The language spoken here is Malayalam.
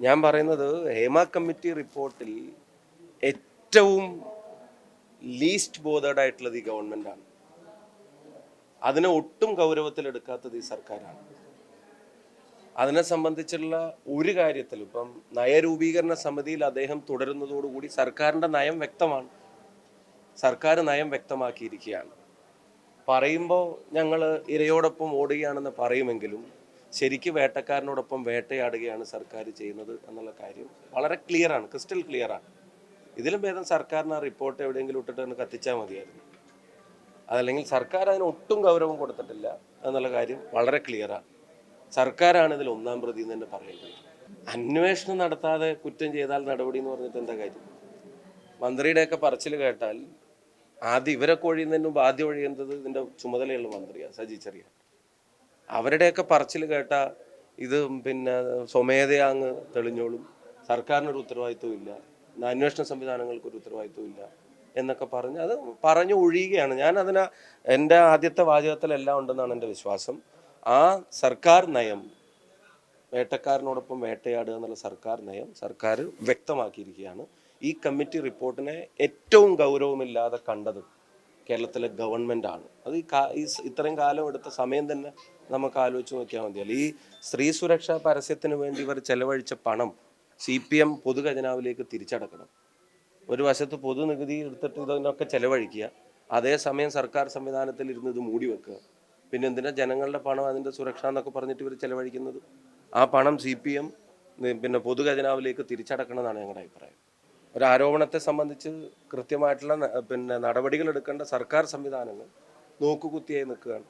ഞാൻ പറയുന്നത് ഹേമ കമ്മിറ്റി റിപ്പോർട്ടിൽ ഏറ്റവും ലീസ്റ്റ് ബോധേഡ് ആയിട്ടുള്ളത് ഈ ഗവൺമെന്റാണ് അതിനെ ഒട്ടും ഗൗരവത്തിൽ ഗൗരവത്തിലെടുക്കാത്തത് ഈ സർക്കാരാണ്. അതിനെ സംബന്ധിച്ചുള്ള ഒരു കാര്യത്തിൽ ഇപ്പം നയരൂപീകരണ സമിതിയിൽ അദ്ദേഹം തുടരുന്നതോടുകൂടി സർക്കാരിന്റെ നയം വ്യക്തമാണ്. സർക്കാർ നയം വ്യക്തമാക്കിയിരിക്കുകയാണ്. പറയുമ്പോൾ ഞങ്ങൾ ഇരയോടൊപ്പം ഓടുകയാണെന്ന് പറയുമെങ്കിലും ശരിക്ക് വേട്ടക്കാരനോടൊപ്പം വേട്ടയാടുകയാണ് സർക്കാർ ചെയ്യുന്നത് എന്നുള്ള കാര്യം വളരെ ക്ലിയർ ആണ് ക്രിസ്റ്റൽ ക്ലിയർ ആണ്. ഇതിലും ഭേദം സർക്കാരിന് ആ റിപ്പോർട്ട് എവിടെയെങ്കിലും ഇട്ടിട്ട് ഒന്ന് കത്തിച്ചാൽ മതിയായിരുന്നു. അതല്ലെങ്കിൽ സർക്കാർ അതിന് ഒട്ടും ഗൗരവം കൊടുത്തിട്ടില്ല എന്നുള്ള കാര്യം വളരെ ക്ലിയർ ആണ്. സർക്കാരാണ് ഇതിൽ ഒന്നാം പ്രതി എന്ന് തന്നെ പറയേണ്ടത്. അന്വേഷണം നടത്താതെ കുറ്റം ചെയ്താൽ നടപടി എന്ന് പറഞ്ഞിട്ട് എന്താ കാര്യം? മന്ത്രിയുടെയൊക്കെ പറച്ചിൽ കേട്ടാൽ ആദ്യം ഇവരൊക്കെ ഒഴിയുന്നതിന് മുമ്പ് ആദ്യം ഒഴിയുന്നത് ഇതിന്റെ ചുമതലയുള്ള മന്ത്രിയാണ് സജി ചെറിയ അവരുടെയൊക്കെ പറച്ചിൽ കേട്ട ഇത് പിന്നെ സ്വമേധയാ അങ്ങ് തെളിഞ്ഞോളും. സർക്കാരിനൊരു ഉത്തരവാദിത്വം ഇല്ല. അന്വേഷണ സംവിധാനങ്ങൾക്കൊരു ഉത്തരവാദിത്വം ഇല്ല എന്നൊക്കെ പറഞ്ഞ് അത് പറഞ്ഞു ഒഴിയുകയാണ്. ഞാൻ അതിന് എന്റെ ആദ്യത്തെ വാചകത്തിലെല്ലാം ഉണ്ടെന്നാണ് എന്റെ വിശ്വാസം. ആ സർക്കാർ നയം വേട്ടക്കാരനോടൊപ്പം വേട്ടയാടുക എന്നുള്ള സർക്കാർ നയം സർക്കാർ വ്യക്തമാക്കിയിരിക്കുകയാണ്. ഈ കമ്മിറ്റി റിപ്പോർട്ടിനെ ഏറ്റവും ഗൗരവമില്ലാതെ കണ്ടത് കേരളത്തിലെ ഗവൺമെന്റ് ആണ് അത് ഈ ഇത്രയും കാലം എടുത്ത സമയം തന്നെ നമുക്ക് ആലോചിച്ച് നോക്കിയാൽ മതിയല്ലോ. ഈ സ്ത്രീ സുരക്ഷാ പരസ്യത്തിന് വേണ്ടി ഇവർ ചെലവഴിച്ച പണം സി പി എം പൊതുഖജനാവിലേക്ക് തിരിച്ചടക്കണം. ഒരു വശത്ത് പൊതുനികുതി എടുത്തിട്ട് ഇതിനൊക്കെ ചെലവഴിക്കുക അതേസമയം സർക്കാർ സംവിധാനത്തിൽ ഇരുന്ന് ഇത് മൂടി വെക്കുക. പിന്നെ എന്തിനാ ജനങ്ങളുടെ പണം അതിന്റെ സുരക്ഷ എന്നൊക്കെ പറഞ്ഞിട്ട് ഇവർ ചെലവഴിക്കുന്നത്? ആ പണം സി പി എം പിന്നെ പൊതുഖജനാവിലേക്ക് തിരിച്ചടക്കണം എന്നാണ് ഞങ്ങളുടെ അഭിപ്രായം. ഒരു ആരോപണത്തെ സംബന്ധിച്ച് കൃത്യമായിട്ടുള്ള പിന്നെ നടപടികൾ എടുക്കേണ്ട സർക്കാർ സംവിധാനങ്ങൾ നോക്കുകുത്തിയായി നിൽക്കുകയാണ്.